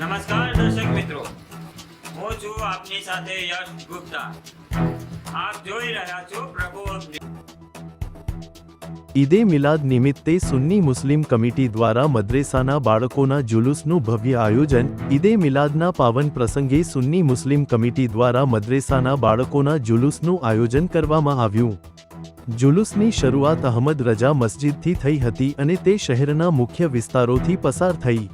નમસ્કાર દર્શક મિત્રો. હું છું આપની સાથે યશ ગુપ્તા. આપ જોઈ રહ્યા છો પ્રભુ ઈદે મિલાદ નિમિત્તે સુન્ની મુસ્લિમ કમિટી દ્વારા મદ્રેસાના બાળકોના જુલુસનું ભવ્ય આયોજન ઈદે મિલાદના પાવન પ્રસંગે સુન્ની મુસ્લિમ કમિટી દ્વારા મદ્રેસાના બાળકોના જુલુસનું આયોજન કરવામાં આવ્યું. જુલુસની શરૂઆત અહમદ રજા મસ્જિદથી થઈ હતી અને તે શહેરના મુખ્ય વિસ્તારોથી પસાર થઈ.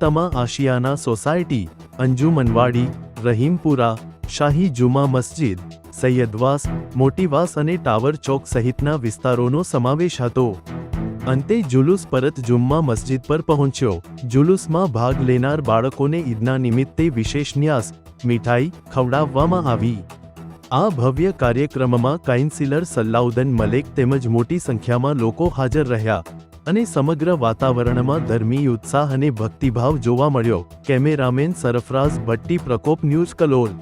તમા આશિયાના સોસાયટી, અંજુમનવાડી, રહીમપુરા, શાહી જુમા મસ્જિદ સૈયદવાસ મોટીવાસ અને ટાવર ચોક સહિતના વિસ્તારોનો સમાવેશ હતો. અંતે જુલુસ પરત જુમ્મા મસ્જિદ પર પહોંચ્યો. જુલુસમાં ભાગ લેનાર બાળકોને ઈદના નિમિત્તે વિશેષ ન્યાસ, મીઠાઈ ખવડાવવામાં આવી. આ ભવ્ય કાર્યક્રમમાં કાઉન્સિલર સલ્લાઉદ્દીન મલેક તેમજ મોટી સંખ્યામાં લોકો હાજર રહ્યા અને સમગ્ર વાતાવરણમાં ધર્મી ઉત્સાહ અને ભક્તિભાવ જોવા મળ્યો. Cameraman Sarfaraz Bhatti, Prakop news Kalol.